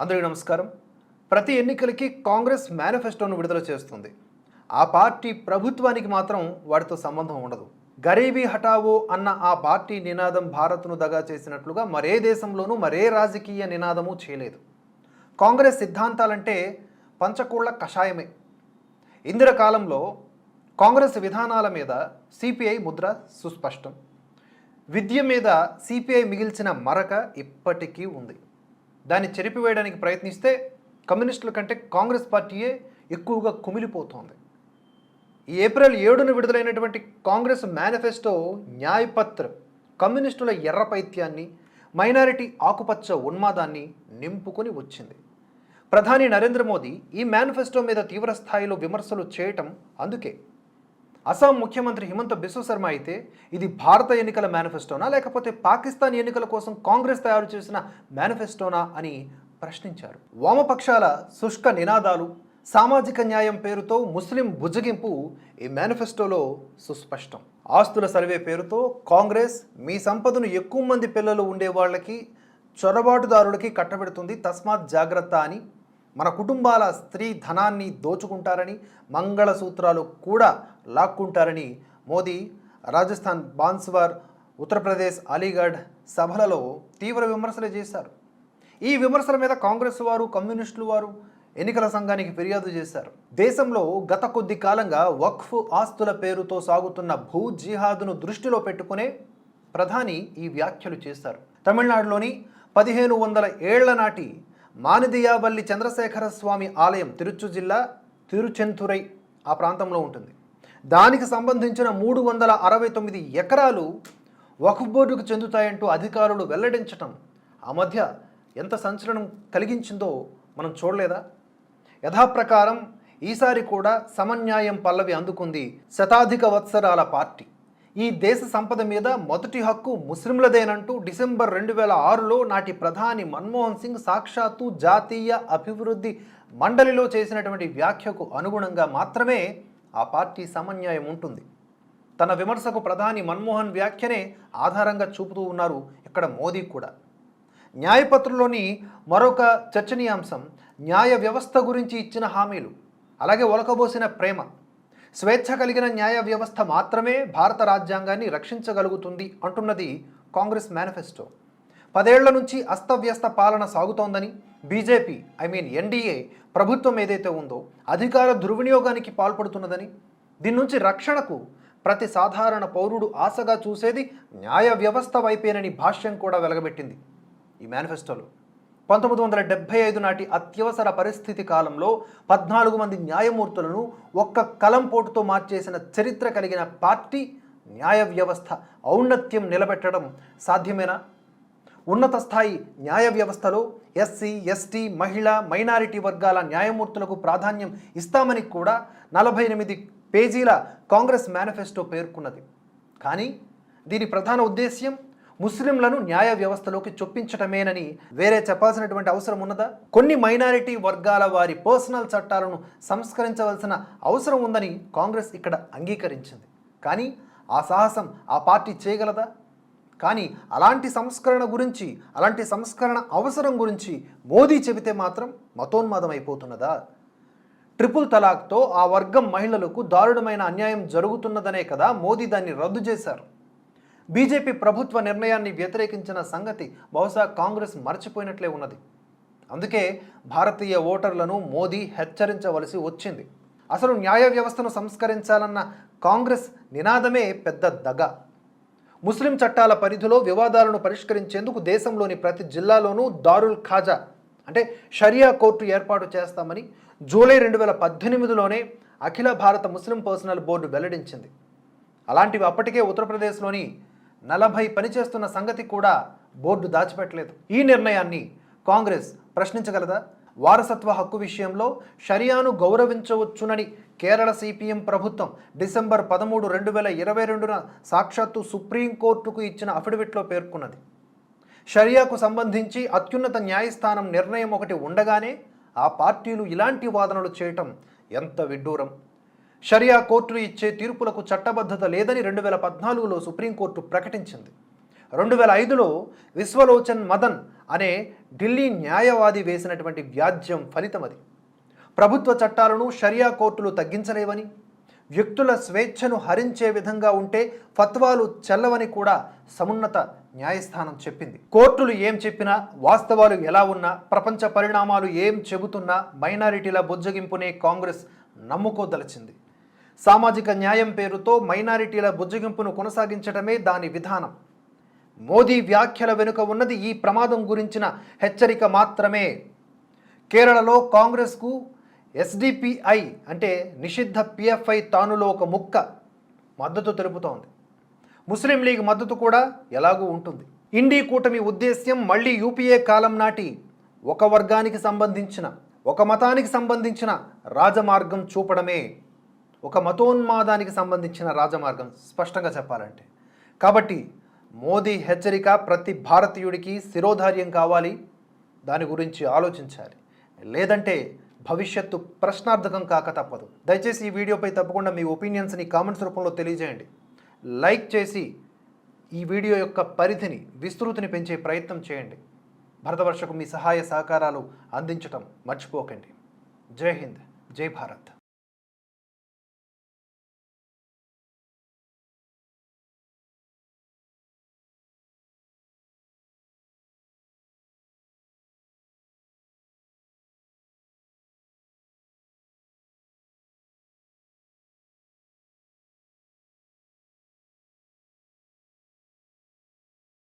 అందరికీ నమస్కారం. ప్రతి ఎన్నికలకి కాంగ్రెస్ మేనిఫెస్టోను విడుదల చేస్తుంది. ఆ పార్టీ ప్రభుత్వానికి మాత్రం వాటితో సంబంధం ఉండదు. గరీబీ హటావో అన్న ఆ పార్టీ నినాదం భారత్ను దగా చేసినట్లుగా మరే దేశంలోనూ మరే రాజకీయ నినాదము చేయలేదు. కాంగ్రెస్ సిద్ధాంతాలంటే పంచకూళ్ళ కషాయమే. ఇందిర కాలంలో కాంగ్రెస్ విధానాల మీద సిపిఐ ముద్ర సుస్పష్టం. విద్య మీద సిపిఐ మిగిల్చిన మరక ఇప్పటికీ ఉంది. దాన్ని చెరిపివేయడానికి ప్రయత్నిస్తే కమ్యూనిస్టుల కంటే కాంగ్రెస్ పార్టీయే ఎక్కువగా కుమిలిపోతోంది. ఈ ఏప్రిల్ ఏడున విడుదలైనటువంటి కాంగ్రెస్ మేనిఫెస్టో న్యాయపత్ర కమ్యూనిస్టుల ఎర్ర పైత్యాన్ని మైనారిటీ ఆకుపచ్చ ఉన్మాదాన్ని నింపుకొని వచ్చింది. ప్రధాని నరేంద్ర మోదీ ఈ మేనిఫెస్టో మీద తీవ్ర స్థాయిలో విమర్శలు చేయటం అందుకే. అస్సాం ముఖ్యమంత్రి హిమంత బిశ్వ శర్మ అయితే ఇది భారత ఎన్నికల మేనిఫెస్టోనా లేకపోతే పాకిస్తాన్ ఎన్నికల కోసం కాంగ్రెస్ తయారు చేసిన మేనిఫెస్టోనా అని ప్రశ్నించారు. వామపక్షాల శుష్క నినాదాలు సామాజిక న్యాయం పేరుతో ముస్లిం బుజ్జగింపు ఈ మేనిఫెస్టోలో సుస్పష్టం. ఆస్తుల సర్వే పేరుతో కాంగ్రెస్ మీ సంపదను ఎక్కువ మంది పిల్లలు ఉండే వాళ్ళకి చొరబాటుదారులకి కట్టబెడుతుంది తస్మాత్ జాగ్రత్త అని మన కుటుంబాల స్త్రీ ధనాన్ని దోచుకుంటారని మంగళసూత్రాలు కూడా లాక్కుంటారని మోదీ రాజస్థాన్ బాన్స్వార్ ఉత్తరప్రదేశ్ అలీగఢ్ సభలలో తీవ్ర విమర్శలు చేశారు. ఈ విమర్శల మీద కాంగ్రెస్ వారు కమ్యూనిస్టులు వారు ఎన్నికల సంఘానికి ఫిర్యాదు చేశారు. దేశంలో గత కొద్ది కాలంగా వక్ఫ్ ఆస్తుల పేరుతో సాగుతున్న భూ జిహాదును దృష్టిలో పెట్టుకునే ప్రధాని ఈ వ్యాఖ్యలు చేశారు. తమిళనాడులోని పదిహేను వందల ఏళ్ళ నాటి మానిదియావల్లి చంద్రశేఖర స్వామి ఆలయం తిరుచు జిల్లా తిరుచెంతురై ఆ ప్రాంతంలో ఉంటుంది. దానికి సంబంధించిన మూడు వందల అరవై తొమ్మిది ఎకరాలు వక్ఫ్ బోర్డుకు చెందుతాయంటూ అధికారులు వెల్లడించటం ఆ మధ్య ఎంత సంచలనం కలిగించిందో మనం చూడలేదా? యథాప్రకారం ఈసారి కూడా సమన్యాయం పల్లవి అందుకుంది శతాధిక వత్సరాల పార్టీ. ఈ దేశ సంపద మీద మొదటి హక్కు ముస్లింలదేనంటూ డిసెంబర్ రెండు వేల ఆరులో నాటి ప్రధాని మన్మోహన్ సింగ్ సాక్షాత్తు జాతీయ అభివృద్ధి మండలిలో చేసినటువంటి వ్యాఖ్యకు అనుగుణంగా మాత్రమే ఆ పార్టీ సమన్యాయం ఉంటుంది. తన విమర్శకు ప్రధాని మన్మోహన్ వ్యాఖ్యనే ఆధారంగా చూపుతూ ఉన్నారు ఇక్కడ మోదీ కూడా. న్యాయపత్రంలోని మరొక చర్చనీయాంశం న్యాయ వ్యవస్థ గురించి ఇచ్చిన హామీలు అలాగే ఒలకబోసిన ప్రేమ. స్వేచ్ఛ కలిగిన న్యాయ వ్యవస్థ మాత్రమే భారత రాజ్యాంగాన్ని రక్షించగలుగుతుంది అంటున్నది కాంగ్రెస్ మేనిఫెస్టో. పదేళ్ళ నుంచి అస్తవ్యస్త పాలన సాగుతోందని బీజేపీ ఐ మీన్ ఎన్డీఏ ప్రభుత్వం ఏదైతే ఉందో అధికార దుర్వినియోగానికి పాల్పడుతున్నదని దీని నుంచి రక్షణకు ప్రతి సాధారణ పౌరుడు ఆశగా చూసేది న్యాయ వ్యవస్థ వైపేనని భాష్యం కూడా వెలగబెట్టింది ఈ మేనిఫెస్టోలో. పంతొమ్మిది వందల డెబ్బై ఐదు నాటి అత్యవసర పరిస్థితి కాలంలో పద్నాలుగు మంది న్యాయమూర్తులను ఒక్క కలం పోటుతో మార్చేసిన చరిత్ర కలిగిన పార్టీ న్యాయ వ్యవస్థ ఔన్నత్యం నిలబెట్టడం సాధ్యమేనా? ఉన్నత స్థాయి న్యాయ వ్యవస్థలో ఎస్సీ ఎస్టీ మహిళ మైనారిటీ వర్గాల న్యాయమూర్తులకు ప్రాధాన్యం ఇస్తామని కూడా నలభై ఎనిమిది పేజీల కాంగ్రెస్ మేనిఫెస్టో పేర్కొన్నది. కానీ దీని ప్రధాన ఉద్దేశ్యం ముస్లింలను న్యాయ వ్యవస్థలోకి చొప్పించటమేనని వేరే చెప్పాల్సినటువంటి అవసరం ఉన్నదా? కొన్ని మైనారిటీ వర్గాల వారి పర్సనల్ చట్టాలను సంస్కరించవలసిన అవసరం ఉందని కాంగ్రెస్ ఇక్కడ అంగీకరించింది. కానీ ఆ సాహసం ఆ పార్టీ చేయగలదా? కానీ అలాంటి సంస్కరణ గురించి అలాంటి సంస్కరణ అవసరం గురించి మోదీ చెబితే మాత్రం మతోన్మాదం అయిపోతున్నదా ట్రిపుల్ తలాక్తో ఆ వర్గం మహిళలకు దారుణమైన అన్యాయం జరుగుతున్నదనే కదా మోదీ దాన్ని రద్దు చేశారు. బీజేపీ ప్రభుత్వ నిర్ణయాన్ని వ్యతిరేకించిన సంగతి బహుశా కాంగ్రెస్ మర్చిపోయినట్లే ఉన్నది. అందుకే భారతీయ ఓటర్లను మోదీ హెచ్చరించవలసి వచ్చింది. అసలు న్యాయ వ్యవస్థను సంస్కరించాలన్న కాంగ్రెస్ నినాదమే పెద్ద దగ. ముస్లిం చట్టాల పరిధిలో వివాదాలను పరిష్కరించేందుకు దేశంలోని ప్రతి జిల్లాలోనూ దారుల్ ఖాజా అంటే షరియా కోర్టు ఏర్పాటు చేస్తామని జూలై రెండు వేల పద్దెనిమిదిలోనే అఖిల భారత ముస్లిం పర్సనల్ బోర్డు వెల్లడించింది. అలాంటివి అప్పటికే ఉత్తరప్రదేశ్లోని నలభై పనిచేస్తున్న సంగతి కూడా బోర్డు దాచిపెట్టలేదు. ఈ నిర్ణయాన్ని కాంగ్రెస్ ప్రశ్నించగలదా? వారసత్వ హక్కు విషయంలో షరియాను గౌరవించవచ్చునని కేరళ సిపిఎం ప్రభుత్వం డిసెంబర్ పదమూడు రెండు వేల ఇరవై రెండున సాక్షాత్తు సుప్రీంకోర్టుకు ఇచ్చిన అఫిడవిట్లో పేర్కొన్నది. షరియాకు సంబంధించి అత్యున్నత న్యాయస్థానం నిర్ణయం ఒకటి ఉండగానే ఆ పార్టీలు ఇలాంటి వాదనలు చేయటం ఎంత విడ్డూరం. షరియా కోర్టులు ఇచ్చే తీర్పులకు చట్టబద్ధత లేదని రెండు వేల పద్నాలుగులో సుప్రీంకోర్టు ప్రకటించింది. రెండు వేల ఐదులో విశ్వలోచన్ మదన్ అనే ఢిల్లీ న్యాయవాది వేసినటువంటి వ్యాజ్యం ఫలితం అది. ప్రభుత్వ చట్టాలను షరియా కోర్టులు తగ్గించలేవని వ్యక్తుల స్వేచ్ఛను హరించే విధంగా ఉంటే ఫత్వాలు చెల్లవని కూడా సమున్నత న్యాయస్థానం చెప్పింది. కోర్టులు ఏం చెప్పినా వాస్తవాలు ఎలా ఉన్నా ప్రపంచ పరిణామాలు ఏం చెబుతున్నా మైనారిటీల బుజ్జగింపునే కాంగ్రెస్ నమ్ముకోదలచింది. సామాజిక న్యాయం పేరుతో మైనారిటీల బుజ్జగింపును కొనసాగించడమే దాని విధానం. మోదీ వ్యాఖ్యల వెనుక ఉన్నది ఈ ప్రమాదం గురించిన హెచ్చరిక మాత్రమే. కేరళలో కాంగ్రెస్కు ఎస్డిపిఐ అంటే నిషిద్ధ పిఎఫ్ఐ తానులో ఒక ముక్క మద్దతు తెలుపుతోంది. ముస్లిం లీగ్ మద్దతు కూడా ఎలాగూ ఉంటుంది. ఇండీ కూటమి ఉద్దేశ్యం మళ్ళీ యూపీఏ కాలం నాటి ఒక వర్గానికి సంబంధించిన ఒక మతానికి సంబంధించిన రాజమార్గం చూపడమే. ఒక మతోన్మాదానికి సంబంధించిన రాజమార్గం స్పష్టంగా చెప్పాలంటే. కాబట్టి మోదీ హెచ్చరిక ప్రతి భారతీయుడికి శిరోధార్యం కావాలి. దాని గురించి ఆలోచించాలి. లేదంటే భవిష్యత్తు ప్రశ్నార్థకం కాక తప్పదు. దయచేసి ఈ వీడియోపై తప్పకుండా మీ ఒపీనియన్స్ని కామెంట్స్ రూపంలో తెలియజేయండి. లైక్ చేసి ఈ వీడియో యొక్క పరిధిని విస్తృతిని పెంచే ప్రయత్నం చేయండి. భరతవర్షకు మీ సహాయ సహకారాలు అందించటం మర్చిపోకండి. జై హింద్. జై భారత్.